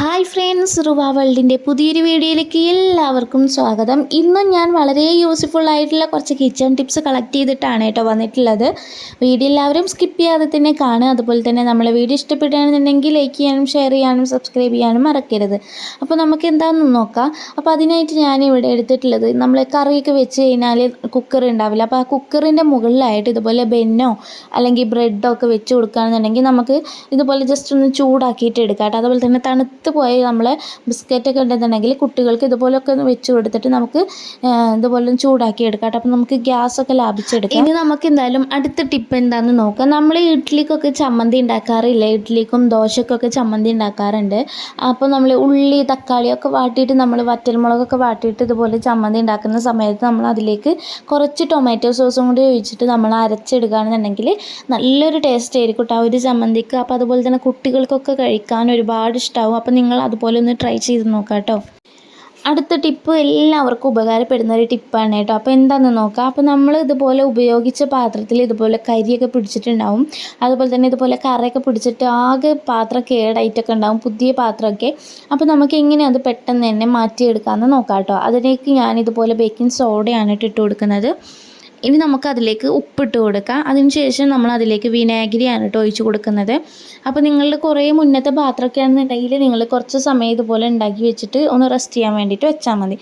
Hi friends റുവ വേൾഡിന്റെ പുതിയൊരു വീഡിയോയിലേക്ക് എല്ലാവർക്കും സ്വാഗതം. ഇന്നും ഞാൻ വളരെ യൂസ്ഫുൾ ആയിട്ടുള്ള കുറച്ച് കിച്ചൺ ടിപ്സ് കളക്ട് ചെയ്തിട്ടാണ് കേട്ടോ വന്നിട്ടുള്ളത്. വീഡിയോ എല്ലാവരും സ്കിപ്പ് ചെയ്യാതെ തന്നെ കാണുക. അതുപോലെ തന്നെ നമ്മളെ വീഡിയോ ഇഷ്ടപ്പെടുകയാണെന്നുണ്ടെങ്കിൽ ലൈക്ക് ചെയ്യാനും ഷെയർ ചെയ്യാനും സബ്സ്ക്രൈബ് ചെയ്യാനും മറക്കരുത്. അപ്പോൾ നമുക്ക് എന്താണെന്ന് നോക്കാം. അപ്പോൾ അതിനായിട്ട് ഞാൻ ഇവിടെ എടുത്തിട്ടുള്ളത് നമ്മൾ കറിയൊക്കെ വെച്ച് കഴിഞ്ഞാൽ കുക്കർ ഉണ്ടാവില്ല. അപ്പോൾ ആ കുക്കറിന്റെ മുകളിലായിട്ട് ഇതുപോലെ ബെന്നോ അല്ലെങ്കിൽ ബ്രെഡോ ഒക്കെ വെച്ച് കൊടുക്കുകയാണെന്നുണ്ടെങ്കിൽ നമുക്ക് ഇതുപോലെ ജസ്റ്റ് ഒന്ന് ചൂടാക്കിയിട്ട് എടുക്കാം കേട്ടോ. അതുപോലെ തന്നെ തണുത്ത് പോയ നമ്മളെ ബിസ്ക്കറ്റൊക്കെ ഉണ്ടെന്നുണ്ടെങ്കിൽ കുട്ടികൾക്ക് ഇതുപോലൊക്കെ ഒന്ന് വെച്ച് കൊടുത്തിട്ട് നമുക്ക് ഇതുപോലെ ചൂടാക്കി എടുക്കാം അപ്പോൾ നമുക്ക് ഗ്യാസൊക്കെ ലാഭിച്ചെടുക്കാം. ഇനി നമുക്ക് എന്തായാലും അടുത്ത ടിപ്പ് എന്താണെന്ന് നോക്കാം. നമ്മൾ ഇഡ്ഡലിക്കൊക്കെ ചമ്മന്തി ഉണ്ടാക്കാറില്ല? ഇഡ്ഡലിക്കും ദോശക്കൊക്കെ ചമ്മന്തി ഉണ്ടാക്കാറുണ്ട്. അപ്പോൾ നമ്മൾ ഉള്ളി തക്കാളിയൊക്കെ വാട്ടിയിട്ട് നമ്മൾ വറ്റൽമുളകൊക്കെ വാട്ടിയിട്ട് ഇതുപോലെ ചമ്മന്തി ഉണ്ടാക്കുന്ന സമയത്ത് നമ്മൾ അതിലേക്ക് കുറച്ച് ടൊമാറ്റോ സോസും കൂടി ഒഴിച്ചിട്ട് നമ്മൾ അരച്ചെടുക്കുകയാണെന്നുണ്ടെങ്കിൽ നല്ലൊരു ടേസ്റ്റ് ആയിരിക്കും കേട്ടോ ഒരു ചമ്മന്തിക്ക്. അപ്പോൾ അതുപോലെ തന്നെ കുട്ടികൾക്കൊക്കെ കഴിക്കാൻ ഒരുപാട് ഇഷ്ടമാവും അപ്പോൾ നിങ്ങൾ അതുപോലെ ഒന്ന് ട്രൈ ചെയ്ത് നോക്കാം കേട്ടോ. അടുത്ത ടിപ്പ് എല്ലാവർക്കും ഉപകാരപ്പെടുന്ന ഒരു ടിപ്പാണ് കേട്ടോ. അപ്പോൾ എന്താണെന്ന് നോക്കാം. അപ്പോൾ നമ്മൾ ഇതുപോലെ ഉപയോഗിച്ച പാത്രത്തിൽ ഇതുപോലെ കരിയൊക്കെ പിടിച്ചിട്ടുണ്ടാവും. അതുപോലെ തന്നെ ഇതുപോലെ കറയൊക്കെ പിടിച്ചിട്ട് ആകെ പാത്രം കേടായിട്ടൊക്കെ ഉണ്ടാവും. പുതിയ പാത്രമൊക്കെ. അപ്പോൾ നമുക്ക് എങ്ങനെ അത് പെട്ടെന്ന് തന്നെ മാറ്റിയെടുക്കാമെന്ന് നോക്കാം കേട്ടോ. അതിലേക്ക് ഞാൻ ഇതുപോലെ ബേക്കിംഗ് സോഡയാണ് ഇട്ടിട്ട് ഇട്ട് കൊടുക്കുന്നത്. ഇനി നമുക്ക് അതിലേക്ക് ഉപ്പിട്ട് കൊടുക്കാം. അതിനുശേഷം നമ്മൾ അതിലേക്ക് വിനാഗിരിയാണ് കേട്ടോ ഒഴിച്ച് കൊടുക്കുന്നത്. അപ്പോൾ നിങ്ങളുടെ കുറേ മുന്നത്തെ പാത്രമൊക്കെ ആണെന്നുണ്ടെങ്കിൽ നിങ്ങൾ കുറച്ച് സമയം ഇതുപോലെ ഉണ്ടാക്കി വെച്ചിട്ട് ഒന്ന് റെസ്റ്റ് ചെയ്യാൻ വേണ്ടിയിട്ട് വെച്ചാൽ മതി.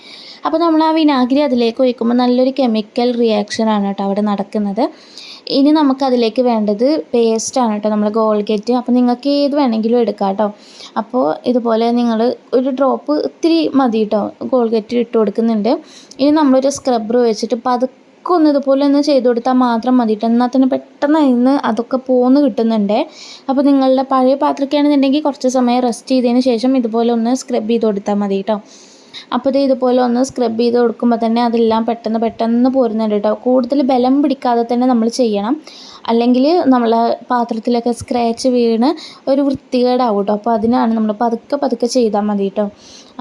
അപ്പോൾ നമ്മൾ ആ വിനാഗിരി അതിലേക്ക് ഒഴിക്കുമ്പോൾ നല്ലൊരു കെമിക്കൽ റിയാക്ഷനാണ് കേട്ടോ അവിടെ നടക്കുന്നത്. ഇനി നമുക്കതിലേക്ക് വേണ്ടത് പേസ്റ്റാണ് കേട്ടോ നമ്മൾ ഗോൾഗേറ്റ് അപ്പോൾ നിങ്ങൾക്ക് ഏത് വേണമെങ്കിലും എടുക്കാം കേട്ടോ അപ്പോൾ ഇതുപോലെ നിങ്ങൾ ഒരു ഡ്രോപ്പ് ഇത്തിരി മതി കേട്ടോ ഗോൾഗേറ്റ് ഇട്ട് കൊടുക്കുന്നുണ്ട്. ഇനി നമ്മളൊരു സ്ക്രബ്ബർ വെച്ചിട്ട് പതുക്കെ ഒന്ന് ഇതുപോലെ ഒന്ന് ചെയ്ത് കൊടുത്താൽ മാത്രം മതി കേട്ടോ എന്നാൽ തന്നെ പെട്ടെന്ന് ഇന്ന് അതൊക്കെ പോന്ന് കിട്ടുന്നുണ്ട്. അപ്പോൾ നിങ്ങളുടെ പഴയ പാത്രമൊക്കെ ആണെന്നുണ്ടെങ്കിൽ കുറച്ച് സമയം റെസ്റ്റ് ചെയ്തതിന് ശേഷം ഇതുപോലെ ഒന്ന് സ്ക്രബ് ചെയ്ത് കൊടുത്താൽ മതി കേട്ടോ അപ്പോൾ ഇത് ഇതുപോലെ ഒന്ന് സ്ക്രബ് ചെയ്ത് കൊടുക്കുമ്പോൾ തന്നെ അതെല്ലാം പെട്ടെന്ന് പെട്ടെന്ന് പോരുന്നുണ്ട് കേട്ടോ. കൂടുതൽ ബലം പിടിക്കാതെ തന്നെ നമ്മൾ ചെയ്യണം. അല്ലെങ്കിൽ നമ്മളെ പാത്രത്തിലൊക്കെ സ്ക്രാച്ച് വീണ് ഒരു വൃത്തികേടാവും കേട്ടോ. അപ്പോൾ അതിനാണ് നമ്മൾ പതുക്കെ പതുക്കെ ചെയ്താൽ മതി കേട്ടോ.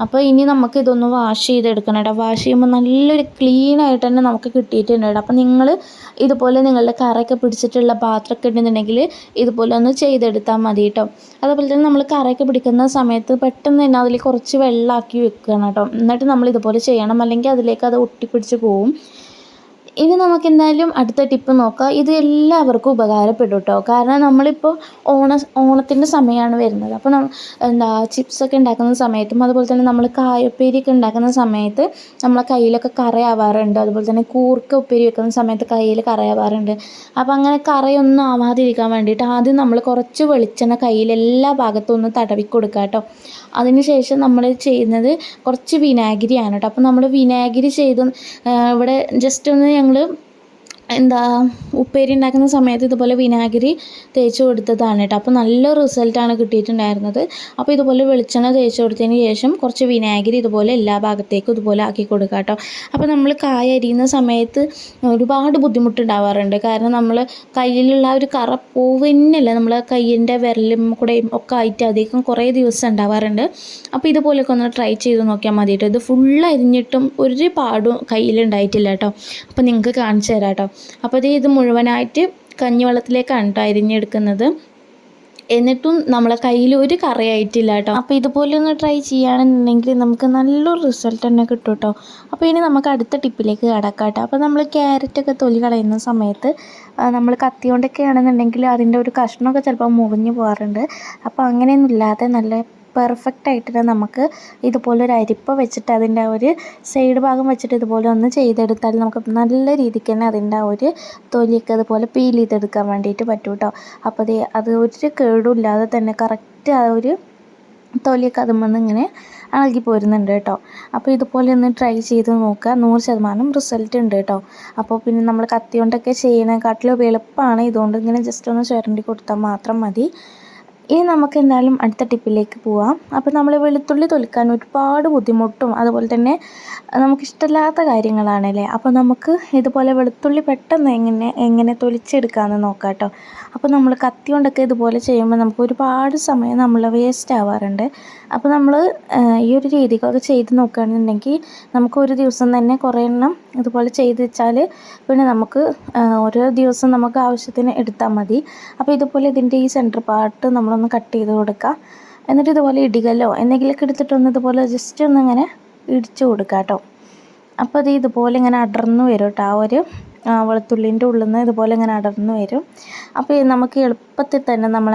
അപ്പോൾ ഇനി നമുക്ക് ഇതൊന്ന് വാഷ് ചെയ്തെടുക്കണം കേട്ടോ. വാഷ് ചെയ്യുമ്പോൾ നല്ലൊരു ക്ലീൻ ആയിട്ട് തന്നെ നമുക്ക് കിട്ടിയിട്ടുണ്ട് കേട്ടോ. അപ്പോൾ നിങ്ങൾ ഇതുപോലെ നിങ്ങളുടെ കറയൊക്കെ പിടിച്ചിട്ടുള്ള പാത്രമൊക്കെ ഉണ്ടെന്നുണ്ടെങ്കിൽ ഇതുപോലെ ഒന്ന് ചെയ്തെടുത്താൽ മതി കേട്ടോ. അതുപോലെ തന്നെ നമ്മൾ കറയൊക്കെ പിടിക്കുന്ന സമയത്ത് പെട്ടെന്ന് തന്നെ അതിൽ കുറച്ച് വെള്ളമാക്കി വെക്കണം കേട്ടോ. എന്നിട്ട് നമ്മൾ ഇതുപോലെ ചെയ്യണം. അല്ലെങ്കിൽ അതിലേക്ക് അത് ഒട്ടിപ്പിടിച്ച് പോവും. ഇനി നമുക്ക് എന്തായാലും അടുത്ത ടിപ്പ് നോക്കാം. ഇത് എല്ലാവർക്കും ഉപകാരപ്പെടും കേട്ടോ കാരണം നമ്മളിപ്പോൾ ഓണ ഓണത്തിന്റെ സമയമാണ് വരുന്നത്. അപ്പോൾ എന്താ ചിപ്സൊക്കെ ഉണ്ടാക്കുന്ന സമയത്തും അതുപോലെ തന്നെ നമ്മൾ കായപ്പേരിയൊക്കെ ഉണ്ടാക്കുന്ന സമയത്ത് നമ്മളെ കയ്യിലൊക്കെ കറയാവാറുണ്ട് അതുപോലെ തന്നെ കൂർക്ക ഉപ്പേരി വെക്കുന്ന സമയത്ത് കയ്യിൽ കറയാവാറുണ്ട് അപ്പോൾ അങ്ങനെ കറയൊന്നും ആവാതിരിക്കാൻ വേണ്ടിയിട്ട് ആദ്യം നമ്മൾ കുറച്ച് വെളിച്ചെണ്ണ കയ്യിൽ എല്ലാ ഭാഗത്തും ഒന്ന് തടവി കേട്ടോ അതിനുശേഷം നമ്മൾ ചെയ്യുന്നത് കുറച്ച് വിനാഗിരിയാണ് കേട്ടോ അപ്പോൾ നമ്മൾ വിനാഗിരി ചെയ്ത് ഇവിടെ ജസ്റ്റ് ഒന്ന് ഞങ്ങൾ എന്താ ഉപ്പേരി ഉണ്ടാക്കുന്ന സമയത്ത് ഇതുപോലെ വിനാഗിരി തേച്ച് കൊടുത്തതാണ് കേട്ടോ. അപ്പോൾ നല്ല റിസൾട്ടാണ് കിട്ടിയിട്ടുണ്ടായിരുന്നത്. അപ്പോൾ ഇതുപോലെ വെളിച്ചെണ്ണ തേച്ച് കൊടുത്തതിന് ശേഷം കുറച്ച് വിനാഗിരി ഇതുപോലെ എല്ലാ ഭാഗത്തേക്കും ഇതുപോലെ ആക്കി കൊടുക്കുക കേട്ടോ. അപ്പോൾ നമ്മൾ കായ അരിയുന്ന സമയത്ത് ഒരുപാട് ബുദ്ധിമുട്ടുണ്ടാവാറുണ്ട്. കാരണം നമ്മൾ കയ്യിലുള്ള ഒരു കറ തന്നെയല്ല നമ്മൾ കയ്യിന്റെ വിരലും കൂടെയും ഒക്കെ ആയിട്ട് അധികം കുറേ ദിവസം ഉണ്ടാവാറുണ്ട്. അപ്പോൾ ഇതുപോലെയൊക്കെ ഒന്ന് ട്രൈ ചെയ്ത് നോക്കിയാൽ മതി കേട്ടോ ഇത് ഫുൾ അരിഞ്ഞിട്ടും ഒരു പാടും കയ്യിലുണ്ടായിട്ടില്ല കേട്ടോ. അപ്പോൾ നിങ്ങൾക്ക് കാണിച്ചു തരാം കേട്ടോ. അപ്പോൾ ഇത് ഇത് മുഴുവനായിട്ട് കഞ്ഞിവെള്ളത്തിലേക്കാണ് കേട്ടോ അരിഞ്ഞെടുക്കുന്നത്. എന്നിട്ടും നമ്മളെ കയ്യിൽ ഒരു കറിയായിട്ടില്ല കേട്ടോ അപ്പോൾ ഇതുപോലെ ഒന്ന് ട്രൈ ചെയ്യുകയാണെന്നുണ്ടെങ്കിൽ നമുക്ക് നല്ലൊരു റിസൾട്ട് തന്നെ കിട്ടും കേട്ടോ അപ്പോൾ ഇനി നമുക്ക് അടുത്ത ടിപ്പിലേക്ക് കടക്കാം കേട്ടോ അപ്പോൾ നമ്മൾ ക്യാരറ്റൊക്കെ തൊലി കളയുന്ന സമയത്ത് നമ്മൾ കത്തി കൊണ്ടൊക്കെ ആണെന്നുണ്ടെങ്കിൽ അതിന്റെ ഒരു കഷ്ണമൊക്കെ ചിലപ്പോൾ മുറിഞ്ഞു പോകാറുണ്ട്. അപ്പോൾ അങ്ങനെയൊന്നും ഇല്ലാതെ നല്ല പെർഫെക്റ്റ് ആയിട്ട് തന്നെ നമുക്ക് ഇതുപോലെ ഒരു അരിപ്പ വെച്ചിട്ട് അതിന്റെ ആ ഒരു സൈഡ് ഭാഗം വെച്ചിട്ട് ഇതുപോലെ ഒന്ന് ചെയ്തെടുത്താൽ നമുക്ക് നല്ല രീതിക്ക് തന്നെ അതിന്റെ ആ ഒരു തൊലിയൊക്കെ അതുപോലെ പീൽ ചെയ്തെടുക്കാൻ വേണ്ടിയിട്ട് പറ്റും കേട്ടോ അപ്പോൾ അത് അത് ഒരു കേടുമില്ലാതെ തന്നെ കറക്റ്റ് ആ ഒരു തൊലിയൊക്കെ അതുമ്പോൾ ഇങ്ങനെ ഇളകി പോരുന്നുണ്ട് കേട്ടോ അപ്പോൾ ഇതുപോലെ ഒന്ന് ട്രൈ ചെയ്ത് നോക്കുക. നൂറ് ശതമാനം റിസൾട്ട് ഉണ്ട് കേട്ടോ അപ്പോൾ പിന്നെ നമ്മൾ കത്തി കൊണ്ടൊക്കെ ചെയ്യണേക്കാട്ടിലും എളുപ്പമാണ്. ഇതുകൊണ്ട് ഇങ്ങനെ ജസ്റ്റ് ഒന്ന് ചുരണ്ടി കൊടുത്താൽ മാത്രം മതി. ഇനി നമുക്ക് എന്തായാലും അടുത്ത ടിപ്പിലേക്ക് പോവാം. അപ്പോൾ നമ്മൾ വെളുത്തുള്ളി തൊലിക്കാൻ ഒരുപാട് ബുദ്ധിമുട്ടും അതുപോലെ തന്നെ നമുക്കിഷ്ടമില്ലാത്ത കാര്യങ്ങളാണല്ലേ അപ്പോൾ നമുക്ക് ഇതുപോലെ വെളുത്തുള്ളി പെട്ടെന്ന് എങ്ങനെ എങ്ങനെ തൊലിച്ചെടുക്കാമെന്ന് നോക്കാം കേട്ടോ. അപ്പോൾ നമ്മൾ കത്തി കൊണ്ടൊക്കെ ഇതുപോലെ ചെയ്യുമ്പോൾ നമുക്ക് ഒരുപാട് സമയം നമ്മൾ വേസ്റ്റ് ആവാറുണ്ട്. അപ്പോൾ നമ്മൾ ഈ ഒരു രീതിക്കൊക്കെ ചെയ്ത് നോക്കുകയാണെന്നുണ്ടെങ്കിൽ നമുക്ക് ഒരു ദിവസം തന്നെ കുറേ എണ്ണം ഇതുപോലെ ചെയ്ത് വെച്ചാൽ പിന്നെ നമുക്ക് ഓരോ ദിവസം നമുക്ക് ആവശ്യത്തിന് എടുത്താൽ മതി. അപ്പോൾ ഇതുപോലെ ഇതിന്റെ ഈ സെന്റർ പാർട്ട് നമ്മളൊന്ന് കട്ട് ചെയ്ത് കൊടുക്കുക എന്നിട്ട് ഇതുപോലെ ഇടികല്ലോ എന്തെങ്കിലുമൊക്കെ എടുത്തിട്ടൊന്ന് ഇതുപോലെ ജസ്റ്റ് ഒന്ന് ഇങ്ങനെ ഇടിച്ചു കൊടുക്കുക കേട്ടോ അപ്പോൾ അത് ഇതുപോലെ ഇങ്ങനെ അടർന്നു വരും കേട്ടോ ആ ഒരു വെളുത്തുള്ളിന്റെ ഉള്ളിൽ നിന്ന് ഇതുപോലെ ഇങ്ങനെ അടർന്നു വരും. അപ്പോൾ നമുക്ക് എളുപ്പത്തിൽ തന്നെ നമ്മൾ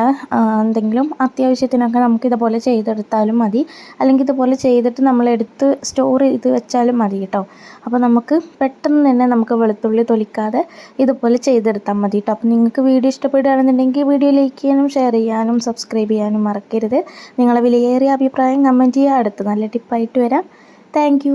എന്തെങ്കിലും അത്യാവശ്യത്തിനൊക്കെ നമുക്ക് ഇതുപോലെ ചെയ്തെടുത്താലും മതി. അല്ലെങ്കിൽ ഇതുപോലെ ചെയ്തിട്ട് നമ്മൾ എടുത്ത് സ്റ്റോർ ചെയ്ത് വെച്ചാലും മതി കേട്ടോ. അപ്പോൾ നമുക്ക് പെട്ടെന്ന് തന്നെ നമുക്ക് വെളുത്തുള്ളി തൊലിക്കാതെ ഇതുപോലെ ചെയ്തെടുത്താൽ മതി കേട്ടോ. അപ്പോൾ നിങ്ങൾക്ക് വീഡിയോ ഇഷ്ടപ്പെടുകയാണെന്നുണ്ടെങ്കിൽ വീഡിയോ ലൈക്ക് ചെയ്യാനും ഷെയർ ചെയ്യാനും സബ്സ്ക്രൈബ് ചെയ്യാനും മറക്കരുത്. നിങ്ങളെ വിലയേറിയ അഭിപ്രായം കമന്റ് ചെയ്യുക. അടുത്ത് നല്ല ടിപ്പായിട്ട് വരാം. താങ്ക്